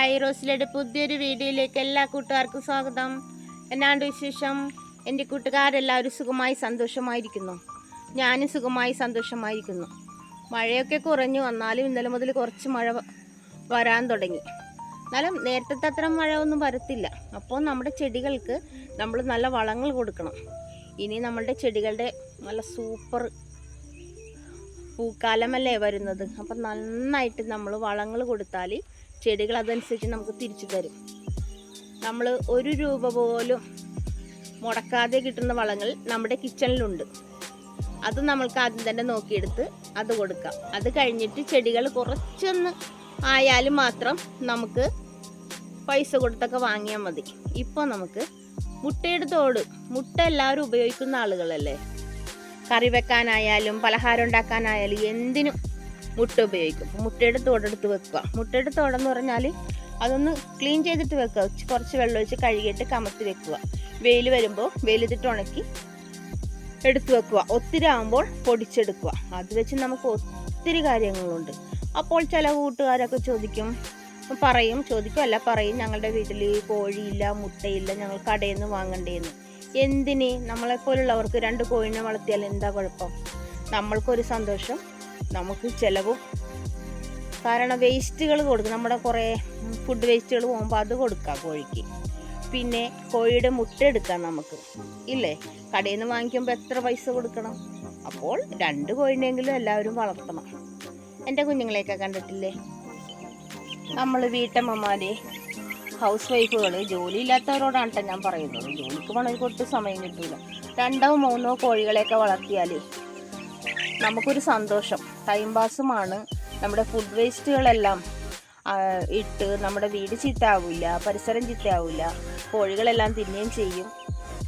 Hi റോസിലയുടെ പുതിയൊരു വീഡിയോയിലേക്ക് എല്ലാ കൂട്ടുകാർക്കും സ്വാഗതം. എന്നാണ്ട് വിശേഷം? എന്റെ കൂട്ടുകാരെല്ലാവരും സുഖമായി സന്തോഷമായിരിക്കുന്നു. ഞാനും സുഖമായി സന്തോഷമായിരിക്കുന്നു. മഴയൊക്കെ കുറഞ്ഞു വന്നാലും ഇന്നലെ മുതൽ കുറച്ച് മഴ വരാൻ തുടങ്ങി. എന്നാലും നേരത്തെ അത്ര മഴ ഒന്നും വരത്തില്ല. അപ്പോൾ നമ്മുടെ ചെടികൾക്ക് നമ്മൾ നല്ല വളങ്ങൾ കൊടുക്കണം. ഇനി നമ്മളുടെ ചെടികളുടെ നല്ല സൂപ്പർ പൂക്കാലമല്ലേ വരുന്നത്. അപ്പം നന്നായിട്ട് നമ്മൾ വളങ്ങൾ കൊടുത്താൽ ചെടികൾ അതനുസരിച്ച് നമുക്ക് തിരിച്ചു തരും. നമ്മൾ ഒരു രൂപ പോലും മുടക്കാതെ കിട്ടുന്ന വളങ്ങൾ നമ്മുടെ കിച്ചണിലുണ്ട്. അത് നമ്മൾക്ക് ആദ്യം തന്നെ നോക്കിയെടുത്ത് അത് കൊടുക്കാം. അത് കഴിഞ്ഞിട്ട് ചെടികൾ കുറച്ചൊന്ന് ആയാലും മാത്രം നമുക്ക് പൈസ കൊടുത്തൊക്കെ വാങ്ങിയാൽ മതി. ഇപ്പോൾ നമുക്ക് മുട്ടയുടെ തോട് മുട്ട എല്ലാവരും ഉപയോഗിക്കുന്ന ആളുകളല്ലേ? കറി വെക്കാനായാലും പലഹാരം ഉണ്ടാക്കാനായാലും എന്തിനും മുട്ട ഉപയോഗിക്കും. മുട്ടയുടെ തോടെടുത്ത് വെക്കുക. മുട്ടയുടെ തോടെന്ന് പറഞ്ഞാൽ അതൊന്ന് ക്ലീൻ ചെയ്തിട്ട് വെക്കുക. കുറച്ച് വെള്ളം ഒഴിച്ച് കഴുകിയിട്ട് കമത്തി വെക്കുക. വെയിൽ വരുമ്പോൾ വെയിലത്തിട്ട് ഉണക്കി എടുത്തു വെക്കുക. ഒത്തിരി ആകുമ്പോൾ പൊടിച്ചെടുക്കുക. അത് വെച്ച് നമുക്ക് ഒത്തിരി കാര്യങ്ങളുണ്ട്. അപ്പോൾ ചില കൂട്ടുകാരൊക്കെ ചോദിക്കും പറയും. ചോദിക്കും അല്ല പറയും. ഞങ്ങളുടെ വീട്ടിൽ കോഴിയില്ല മുട്ടയില്ല ഞങ്ങൾ കടയിൽ നിന്ന് വാങ്ങണ്ടേന്ന്. എന്തിന്? നമ്മളെപ്പോലുള്ളവർക്ക് രണ്ട് കോഴിനെ വളർത്തിയാൽ എന്താ കുഴപ്പം? നമ്മൾക്കൊരു സന്തോഷം. നമുക്ക് ചിലവും കാരണം വേസ്റ്റുകൾ കൊടുക്കും. നമ്മുടെ കുറേ ഫുഡ് വേസ്റ്റുകൾ പോകുമ്പോൾ അത് കൊടുക്കാം കോഴിക്ക്. പിന്നെ കോഴിയുടെ മുട്ട എടുക്കാം നമുക്ക്. ഇല്ലേ? കടയിൽ നിന്ന് വാങ്ങിക്കുമ്പോൾ എത്ര പൈസ കൊടുക്കണം? അപ്പോൾ രണ്ട് കോഴിനെങ്കിലും എല്ലാവരും വളർത്തണം. എന്റെ കുഞ്ഞുങ്ങളെയൊക്കെ കണ്ടിട്ടില്ലേ? നമ്മൾ വീട്ടമ്മമാരെ ഹൗസ് വൈഫുകൾ ജോലിയില്ലാത്തവരോടാണ് ട്ടോ ഞാൻ പറയുന്നത്. ജോലിക്ക് പണം കൊടുത്ത് സമയം കിട്ടില്ല രണ്ടോ മൂന്നോ കോഴികളെയൊക്കെ വളർത്തിയാൽ നമുക്കൊരു സന്തോഷം. ടൈം പാസുമാണ് നമ്മുടെ ഫുഡ് വേസ്റ്റുകളെല്ലാം ഇട്ട് നമ്മുടെ വീട് ചീത്താവില്ല പരിസരം ചീത്തയാവില്ല കോഴികളെല്ലാം തിന്നുകയും ചെയ്യും.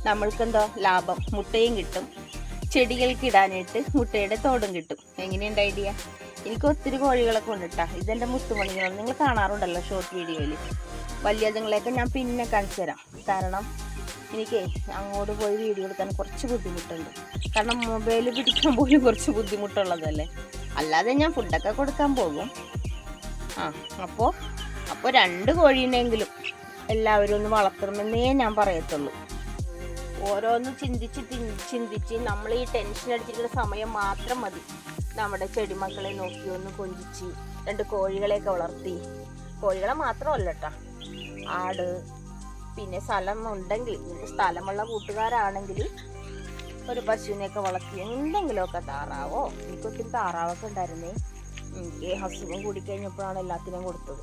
നമ്മൾക്കെന്തോ ലാഭം മുട്ടയും കിട്ടും. ചെടികൾക്ക് ഇടാനായിട്ട് മുട്ടയുടെ തോടും കിട്ടും. എങ്ങനെയുണ്ട് ഐഡിയ എനിക്ക് ഒത്തിരി കോഴികളൊക്കെ ഉണ്ട് കേട്ടോ ഇതെന്റെ മുത്തുമണികളാണ്. നിങ്ങൾ കാണാറുണ്ടല്ലോ ഷോർട്ട് വീഡിയോയിൽ വലിയ അതുങ്ങളെയൊക്കെ ഞാൻ പിന്നെ കാണിച്ചു തരാം. കാരണം എനിക്ക് അങ്ങോട്ട് പോയി വീഡിയോ എടുക്കാൻ കുറച്ച് ബുദ്ധിമുട്ടുണ്ട്. കാരണം മൊബൈൽ പിടിക്കാൻ പോലും കുറച്ച് ബുദ്ധിമുട്ടുള്ളതല്ലേ? അല്ലാതെ ഞാൻ ഫുഡൊക്കെ കൊടുക്കാൻ പോകും. ആ അപ്പോൾ അപ്പോൾ രണ്ട് കോഴീനെങ്കിലും എല്ലാവരും ഒന്ന് വളർത്തണമെന്നേ ഞാൻ പറയത്തുള്ളൂ. ഓരോന്ന് ചിന്തിച്ച് ചിന്തിച്ച് നമ്മൾ ഈ ടെൻഷൻ അടിച്ചിട്ടുള്ള സമയം മാത്രം മതി. നമ്മുടെ ചെടിമക്കളെ നോക്കി ഒന്ന് കൊഞ്ചിച്ച് രണ്ട് കോഴികളെയൊക്കെ വളർത്തി. കോഴികളെ മാത്രമല്ല കേട്ടോ ആട് പിന്നെ സ്ഥലം ഉണ്ടെങ്കിൽ സ്ഥലമുള്ള കൂട്ടുകാരാണെങ്കിൽ ഒരു പശുവിനെയൊക്കെ വളർത്തി എന്തെങ്കിലുമൊക്കെ താറാവോ? എനിക്ക് ഒത്തിരി താറാവൊക്കെ ഉണ്ടായിരുന്നേ. എനിക്ക് അസുഖം കൂടിക്കഴിഞ്ഞപ്പോഴാണ് എല്ലാത്തിനും കൊടുത്തത്.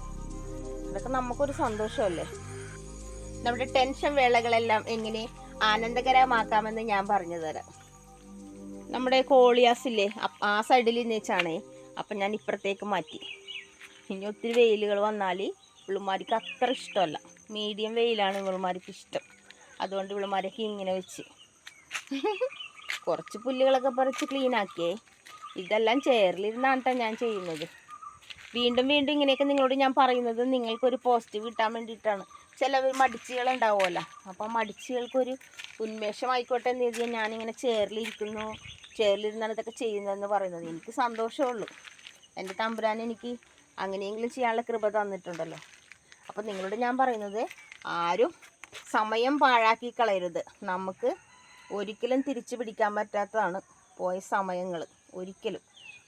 അതൊക്കെ നമുക്കൊരു സന്തോഷമല്ലേ? നമ്മുടെ ടെൻഷൻ വേളകളെല്ലാം എങ്ങനെ ആനന്ദകരമാക്കാമെന്ന് ഞാൻ പറഞ്ഞു തരാം നമ്മുടെ കോളിയാസില്ലേ ആ സൈഡിൽ വെച്ചാണേ അപ്പം ഞാൻ ഇപ്പുറത്തേക്ക് മാറ്റി. ഇനി ഒത്തിരി വെയിലുകൾ വന്നാൽ ഇവളുമാർക്ക് അത്ര ഇഷ്ടമല്ല. മീഡിയം വെയിലാണ് ഇവളുമാർക്ക് ഇഷ്ടം. അതുകൊണ്ട് ഇവളുമാരൊക്കെ ഇങ്ങനെ വെച്ച് കുറച്ച് പുല്ലുകളൊക്കെ പറിച്ച് ക്ലീനാക്കിയേ ഇതെല്ലാം ചെയറിലിരുന്നാണ് കേട്ടോ ഞാൻ ചെയ്യുന്നത്. വീണ്ടും വീണ്ടും ഇങ്ങനെയൊക്കെ നിങ്ങളോട് ഞാൻ പറയുന്നത് നിങ്ങൾക്കൊരു പോസിറ്റീവ് കിട്ടാൻ വേണ്ടിയിട്ടാണ്. ചില മടിച്ചുകളുണ്ടാവുമല്ലോ. അപ്പം മടിച്ചുകൾക്കൊരു ഉന്മേഷമായിക്കോട്ടെ എന്ന് കരുതിയാൽ ഞാനിങ്ങനെ ചെയറിലിരിക്കുന്നു ചെയറിലിരുന്നാണ് ഇതൊക്കെ ചെയ്യുന്നതെന്ന് പറയുന്നത്. എനിക്ക് സന്തോഷമുള്ളൂ എന്റെ തമ്പുരാൻ എനിക്ക് അങ്ങനെയെങ്കിലും ചെയ്യാനുള്ള കൃപ തന്നിട്ടുണ്ടല്ലോ. അപ്പം നിങ്ങളോട് ഞാൻ പറയുന്നത് ആരും സമയം പാഴാക്കി കളയരുത്. നമുക്ക് ഒരിക്കലും തിരിച്ചു പിടിക്കാൻ പറ്റാത്തതാണ് പോയ സമയങ്ങൾ ഒരിക്കലും.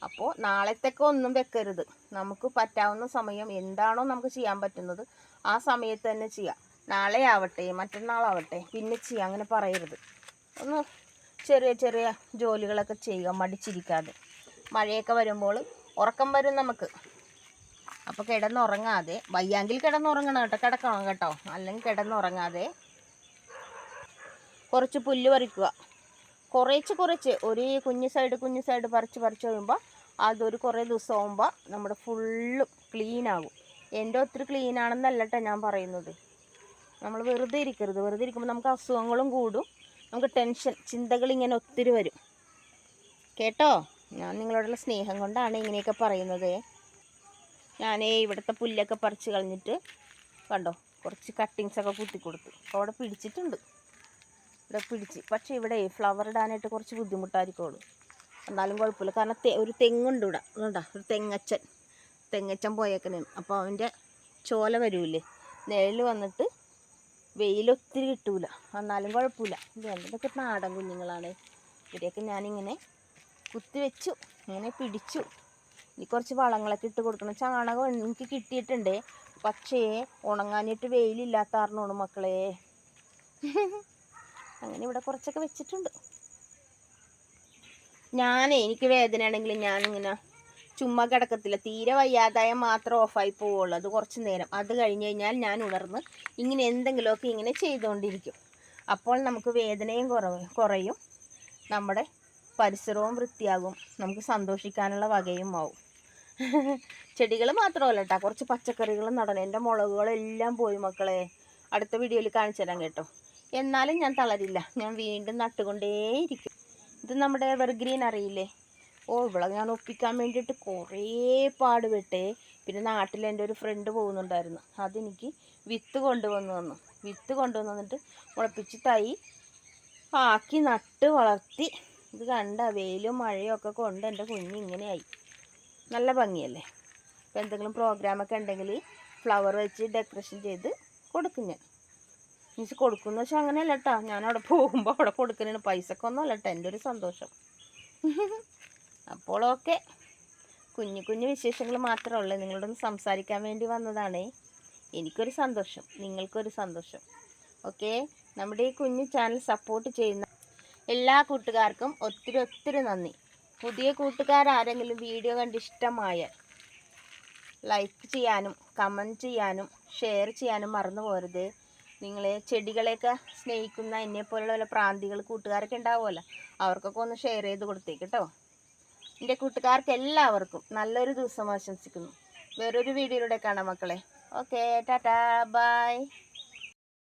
അപ്പോൾ നാളത്തേക്ക് ഒന്നും വെക്കരുത്. നമുക്ക് പറ്റാവുന്ന സമയം എന്താണോ നമുക്ക് ചെയ്യാൻ പറ്റുന്നത് ആ സമയത്ത് തന്നെ ചെയ്യാം. നാളെ ആവട്ടെ മറ്റന്നാളാവട്ടെ പിന്നെ ചെയ്യാം അങ്ങനെ പറയരുത്. ഒന്ന് ചെറിയ ചെറിയ ജോലികളൊക്കെ ചെയ്യുക മടിച്ചിരിക്കാതെ. മഴയൊക്കെ വരുമ്പോൾ ഉറക്കം വരും നമുക്ക്. അപ്പോൾ കിടന്നുറങ്ങാതെ വയ്യാങ്കിൽ കിടന്നുറങ്ങണം കേട്ടോ കിടക്കണം കേട്ടോ. അല്ലെങ്കിൽ കിടന്നുറങ്ങാതെ കുറച്ച് പുല്ല് പറിക്കുക. കുറേച്ച് കുറച്ച്. ഒരു കുഞ്ഞു സൈഡ് കുഞ്ഞു സൈഡ് പറിച്ച് പറിച്ച് കഴിയുമ്പോൾ അതൊരു കുറേ ദിവസം ആകുമ്പോൾ നമ്മുടെ ഫുള്ളും ക്ലീൻ ആകും. എന്റെ ഒത്തിരി ക്ലീൻ ആണെന്നല്ല കേട്ടോ ഞാൻ പറയുന്നത്. നമ്മൾ വെറുതെ ഇരിക്കരുത്. വെറുതെ ഇരിക്കുമ്പോൾ നമുക്ക് അസുഖങ്ങളും കൂടും. നമുക്ക് ടെൻഷൻ ചിന്തകൾ ഇങ്ങനെ ഒത്തിരി വരും. കേട്ടോ? ഞാൻ നിങ്ങളോടുള്ള സ്നേഹം കൊണ്ടാണ് ഇങ്ങനെയൊക്കെ പറയുന്നത്. ഞാൻ ഇവിടുത്തെ പുല്ലൊക്കെ പറിച്ച് കളഞ്ഞിട്ട് കണ്ടോ? കുറച്ച് കട്ടിങ്സൊക്കെ കുത്തിക്കൊടുത്തു അവിടെ പിടിച്ചിട്ടുണ്ട്. ഇവിടെ പിടിച്ച്. പക്ഷേ ഇവിടെ ഫ്ലവർ ഇടാനായിട്ട് കുറച്ച് ബുദ്ധിമുട്ടായിരിക്കുള്ളൂ. എന്നാലും കുഴപ്പമില്ല. കാരണം തെ ഒരു തെങ്ങുണ്ട് ഇവിടെ. അതുകൊണ്ടാ ഒരു തെങ്ങച്ചൻ. തെങ്ങച്ചൻ പോയേക്കണേ അപ്പോൾ അവന്റെ ചോല വരൂലേ? നിഴൽ വന്നിട്ട് വെയിലൊത്തിരി കിട്ടൂല. എന്നാലും കുഴപ്പമില്ല. എന്തൊക്കെ നാടൻ കുഞ്ഞുങ്ങളാണ്. ഇവിടെയൊക്കെ ഞാനിങ്ങനെ കുത്തി വെച്ചു ഇങ്ങനെ പിടിച്ചു. ഇനി കുറച്ച് വളങ്ങളൊക്കെ ഇട്ട് കൊടുക്കണം. ചാണകം എനിക്ക് കിട്ടിയിട്ടുണ്ട്. പക്ഷേ ഉണങ്ങാനായിട്ട് വെയിലില്ലാത്ത കാരണമാണ് മക്കളെ. അങ്ങനെ ഇവിടെ കുറച്ചൊക്കെ വെച്ചിട്ടുണ്ട്. ഞാനേ എനിക്ക് വേദന വേദനയാണെങ്കിൽ ഞാനിങ്ങനെ ചുമ്മാ കിടക്കത്തില്ല. തീരെ വയ്യാതായ മാത്രം ഓഫായി പോവുള്ളൂ. അത് കുറച്ച് നേരം. അത് കഴിഞ്ഞ് കഴിഞ്ഞാൽ ഞാൻ ഉണർന്ന് ഇങ്ങനെ എന്തെങ്കിലുമൊക്കെ ഇങ്ങനെ ചെയ്തുകൊണ്ടിരിക്കും. അപ്പോൾ നമുക്ക് വേദനയും കുറവ് കുറയും. നമ്മുടെ പരിസരവും വൃത്തിയാകും. നമുക്ക് സന്തോഷിക്കാനുള്ള വകയും ആവും. ചെടികൾ മാത്രമല്ല കേട്ടോ കുറച്ച് പച്ചക്കറികളും നടണം. എന്റെ മുളകുകളെല്ലാം പോയി മക്കളെ. അടുത്ത വീഡിയോയിൽ കാണിച്ചു തരാം കേട്ടോ. എന്നാലും ഞാൻ തളരില്ല. ഞാൻ വീണ്ടും നട്ടുകൊണ്ടേയിരിക്കും. ഇത് നമ്മുടെ എവർഗ്രീൻ അറിയില്ലേ? ഓ ഇവിടെ ഞാൻ ഒപ്പിക്കാൻ വേണ്ടിയിട്ട് കുറേ പാടുപെട്ടേ. പിന്നെ നാട്ടിൽ എന്റെ ഒരു ഫ്രണ്ട് പോകുന്നുണ്ടായിരുന്നു. അതെനിക്ക് വിത്ത് കൊണ്ടുവന്നു തന്നു. വിത്ത് കൊണ്ടുവന്ന് വന്നിട്ട് മുളപ്പിച്ച് തൈ ആക്കി നട്ട് വളർത്തി. ഇത് കണ്ട വെയിലും മഴയും ഒക്കെ കൊണ്ട് എന്റെ കുഞ്ഞ് ഇങ്ങനെയായി. നല്ല ഭംഗിയല്ലേ? ഇപ്പം എന്തെങ്കിലും പ്രോഗ്രാമൊക്കെ ഉണ്ടെങ്കിൽ ഫ്ലവർ വെച്ച് ഡെക്കറേഷൻ ചെയ്ത് കൊടുക്കും ഞാൻ. മീൻസ് കൊടുക്കുന്ന. വെച്ചാൽ അങ്ങനെയല്ല കേട്ടോ ഞാൻ അവിടെ പോകുമ്പോൾ അവിടെ കൊടുക്കുന്നതിന് പൈസക്കൊന്നും അല്ല കേട്ടോ എന്റെ ഒരു സന്തോഷം. അപ്പോൾ ഓക്കെ. കുഞ്ഞു കുഞ്ഞു വിശേഷങ്ങൾ മാത്രമേ ഉള്ളൂ. നിങ്ങളോടൊന്ന് സംസാരിക്കാൻ വേണ്ടി വന്നതാണേ. എനിക്കൊരു സന്തോഷം. നിങ്ങൾക്കൊരു സന്തോഷം. ഓക്കെ. നമ്മുടെ ഈ കുഞ്ഞു ചാനൽ സപ്പോർട്ട് ചെയ്യുന്ന എല്ലാ കൂട്ടുകാർക്കും ഒത്തിരി ഒത്തിരി നന്ദി. പുതിയ കൂട്ടുകാരാരെങ്കിലും വീഡിയോ കണ്ട് ഇഷ്ടമായാൽ ലൈക്ക് ചെയ്യാനും കമന്റ് ചെയ്യാനും ഷെയർ ചെയ്യാനും മറന്നു പോരുത് നിങ്ങൾ ചെടികളെയൊക്കെ സ്നേഹിക്കുന്ന എന്നെപ്പോലുള്ള വല്ല പ്രാന്തികൾ കൂട്ടുകാരൊക്കെ ഉണ്ടാവുമല്ലോ. അവർക്കൊക്കെ ഒന്ന് ഷെയർ ചെയ്ത് കൊടുത്തേക്ക് കേട്ടോ എന്റെ കൂട്ടുകാർക്ക് എല്ലാവർക്കും നല്ലൊരു ദിവസം ആശംസിക്കുന്നു. വേറൊരു വീഡിയോയിലൂടെ കാണാം മക്കളെ. Okay tata bye